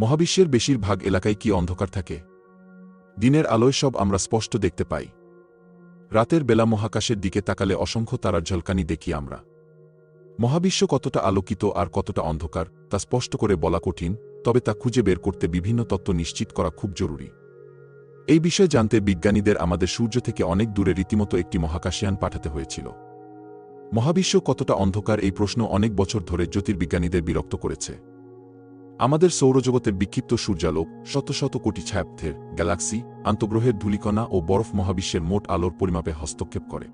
মহাবিশ্বের বেশিরভাগ এলাকায় কি অন্ধকার থাকে? দিনের আলোয় সব আমরা স্পষ্ট দেখতে পাই। রাতের বেলা মহাকাশের দিকে তাকালে অসংখ্য তারার ঝলকানি দেখি আমরা। মহাবিশ্ব কতটা আলোকিত আর কতটা অন্ধকার, তা স্পষ্ট করে বলা কঠিন, তবে তা খুঁজে বের করতে বিভিন্ন তত্ত্ব নিশ্চিত করা খুব জরুরি। এই বিষয়ে জানতে বিজ্ঞানীদের আমাদের সূর্য থেকে অনেক দূরে রীতিমতো একটি মহাকাশয়ান পাঠাতে হয়েছিল। মহাবিশ্ব কতটা অন্ধকার এই প্রশ্ন অনেক বছর ধরে জ্যোতির্বিজ্ঞানীদের বিরক্ত করেছে। আমাদের সৌরজগতের বিক্ষিপ্ত সূর্যালোক, শত শত কোটি ছায়াপথের গ্যালাক্সি, আন্তগ্রহের ধূলিকণা ও বরফ মহাবিশ্বের মোট আলোর পরিমাপে হস্তক্ষেপ করে।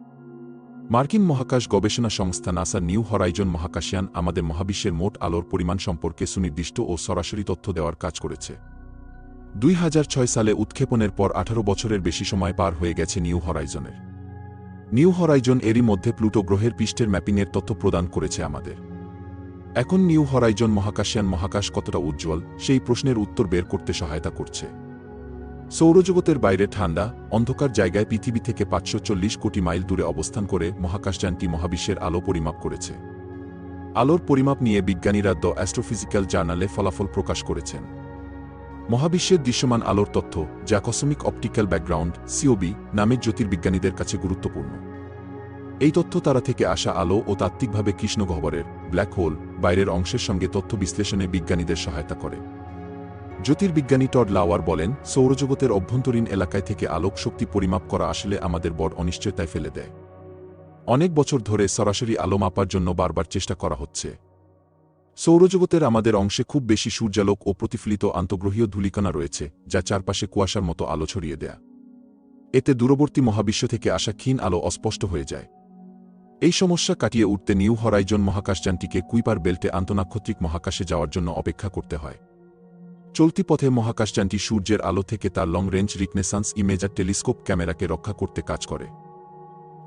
মার্কিন মহাকাশ গবেষণা সংস্থা নাসার নিউ হরাইজন মহাকাশয়ান আমাদের মহাবিশ্বের মোট আলোর পরিমাণ সম্পর্কে সুনির্দিষ্ট ও সরাসরি তথ্য দেওয়ার কাজ করেছে। দুই হাজার ছয় সালে উৎক্ষেপণের পর আঠারো বছরের বেশি সময় পার হয়ে গেছে নিউ হরাইজনের। নিউ হরাইজন এরই মধ্যে প্লুটো গ্রহের পৃষ্ঠের ম্যাপিংয়ের তথ্য প্রদান করেছে আমাদের। এখন নিউ হরাইজন মহাকাশয়ান মহাকাশ কতটা উজ্জ্বল, সেই প্রশ্নের উত্তর বের করতে সহায়তা করছে। সৌরজগতের বাইরে ঠান্ডা, অন্ধকার জায়গায় পৃথিবী থেকে পাঁচশো চল্লিশ কোটি মাইল দূরে অবস্থান করে মহাকাশযানটি মহাবিশ্বের আলো পরিমাপ করেছে। আলোর পরিমাপ নিয়ে বিজ্ঞানীরা দ্য অ্যাস্ট্রোফিজিক্যাল জার্নালে ফলাফল প্রকাশ করেছেন। মহাবিশ্বের দৃশ্যমান আলোর তথ্য, যা কসমিক অপটিক্যাল ব্যাকগ্রাউন্ড, সিওবি, নামের জ্যোতির্বিজ্ঞানীদের কাছে গুরুত্বপূর্ণ। এই তথ্য তারা থেকে আসা আলো ও তাত্ত্বিকভাবে কৃষ্ণগহ্বরের, ব্ল্যাক হোল বাইরের অংশের সঙ্গে তথ্য বিশ্লেষণে বিজ্ঞানীদের সহায়তা করে। জ্যোতির্বিজ্ঞানী টড লাওয়ার বলেন, সৌরজগতের অভ্যন্তরীণ এলাকায় থেকে আলোক শক্তি পরিমাপ করা আসলে আমাদের বড় অনিশ্চয়তায় ফেলে দেয়। অনেক বছর ধরে সরাসরি আলো মাপার জন্য বারবার চেষ্টা করা হচ্ছে। সৌরজগতের আমাদের অংশে খুব বেশি সূর্যালোক ও প্রতিফলিত আন্তগ্রহীয় ধূলিকণা রয়েছে, যা চারপাশে কুয়াশার মতো আলো ছড়িয়ে দেয়া। এতে দূরবর্তী মহাবিশ্ব থেকে আসা ক্ষীণ আলো অস্পষ্ট হয়ে যায়। এই সমস্যা কাটিয়ে উঠতে নিউ হরাইজন মহাকাশযানটিকে কুইপার বেল্টে আন্তনাক্ষত্রিক মহাকাশে যাওয়ার জন্য অপেক্ষা করতে হয়। চলতি পথে মহাকাশযানটি সূর্যের আলো থেকে তার long range reconnaissance imager telescope ক্যামেরাকে রক্ষা করতে কাজ করে।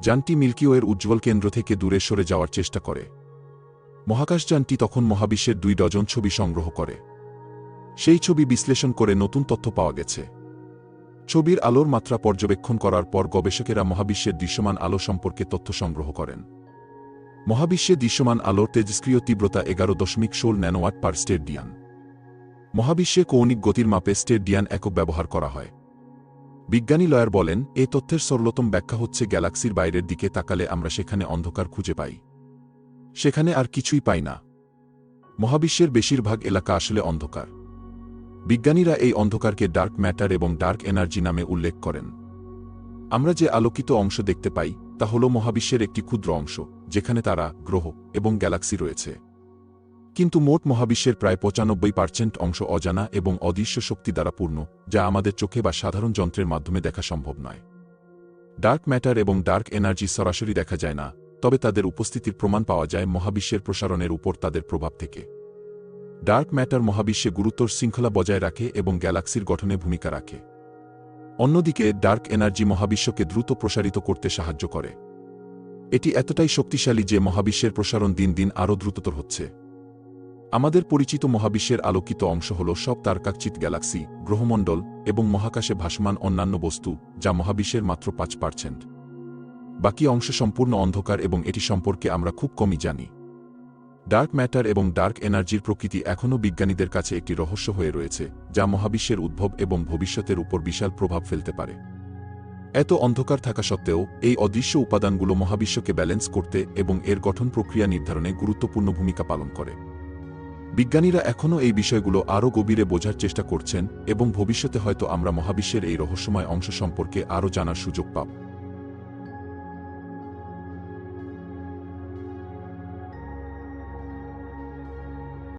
যানটি মিল্কিওয়ের উজ্জ্বল কেন্দ্র থেকে দূরে সরে যাওয়ার চেষ্টা করে। মহাকাশযানটি তখন মহাবিশ্বের দুই ডজন ছবি সংগ্রহ করে। সেই ছবি বিশ্লেষণ করে নতুন তথ্য পাওয়া গেছে। ছবির আলোর মাত্রা পর্যবেক্ষণ করার পর গবেষকেরা মহাবিশ্বের দৃশ্যমান আলো সম্পর্কে তথ্য সংগ্রহ করেন। মহাবিশ্বে দৃশ্যমান আলোর তেজস্ক্রিয় তীব্রতা এগারো দশমিক ষোল ন্যানোওয়াট পার স্টেডিয়ান মহাবিশ্বে কৌণিক গতির মাপে স্টেডিয়ান একক ব্যবহার করা হয়। বিজ্ঞানী লয়ার বলেন এই তথ্যের সরলতম ব্যাখ্যা হচ্ছে গ্যালাক্সির বাইরের দিকে তাকালে আমরা সেখানে অন্ধকার খুঁজে পাই। সেখানে আর কিছুই পাই না। মহাবিশ্বের বেশিরভাগ এলাকা আসলে অন্ধকার। বিজ্ঞানীরা এই অন্ধকারকে ডার্ক ম্যাটার এবং ডার্ক এনার্জি নামে উল্লেখ করেন। আমরা যে আলোকিত অংশ দেখতে পাই, তা হল মহাবিশ্বের একটি ক্ষুদ্র অংশ, যেখানে তারা গ্রহ এবং গ্যালাক্সি রয়েছে। কিন্তু মোট মহাবিশ্বের প্রায় পঁচানব্বই পার্সেন্ট অংশ অজানা এবং অদৃশ্য শক্তি দ্বারা পূর্ণ, যা আমাদের চোখে বা সাধারণ যন্ত্রের মাধ্যমে দেখা সম্ভব নয়। ডার্ক ম্যাটার এবং ডার্ক এনার্জি সরাসরি দেখা যায় না, তবে তাদের উপস্থিতির প্রমাণ পাওয়া যায় মহাবিশ্বের প্রসারণের উপর তাদের প্রভাব থেকে। ডার্ক ম্যাটার মহাবিশ্বে গুরুত্বর শৃঙ্খলা বজায় রাখে এবং গ্যালাক্সির গঠনে ভূমিকা রাখে। অন্যদিকে, ডার্ক এনার্জি মহাবিশ্বকে দ্রুত প্রসারিত করতে সাহায্য করে। এটি এতটাই শক্তিশালী যে মহাবিশ্বের প্রসারণ দিন দিন আরও দ্রুততর হচ্ছে। আমাদের পরিচিত মহাবিশ্বের আলোকিত অংশ হল সব তারকাচিত গ্যালাক্সি, গ্রহমণ্ডল এবং মহাকাশে ভাসমান অন্যান্য বস্তু, যা মহাবিশ্বের মাত্র পাঁচ পার্সেন্ট। বাকি অংশ সম্পূর্ণ অন্ধকার এবং এটি সম্পর্কে আমরা খুব কমই জানি। ডার্ক ম্যাটার এবং ডার্ক এনার্জির প্রকৃতি এখনও বিজ্ঞানীদের কাছে একটি রহস্য হয়ে রয়েছে, যা মহাবিশ্বের উদ্ভব এবং ভবিষ্যতের উপর বিশাল প্রভাব ফেলতে পারে। এত অন্ধকার থাকা সত্ত্বেও, এই অদৃশ্য উপাদানগুলো মহাবিশ্বকে ব্যালেন্স করতে এবং এর গঠন প্রক্রিয়া নির্ধারণে গুরুত্বপূর্ণ ভূমিকা পালন করে। বিজ্ঞানীরা এখনও এই বিষয়গুলো আরও গভীরে বোঝার চেষ্টা করছেন এবং ভবিষ্যতে হয়তো আমরা মহাবিশ্বের এই রহস্যময় অংশ সম্পর্কে আরও জানার সুযোগ পাব।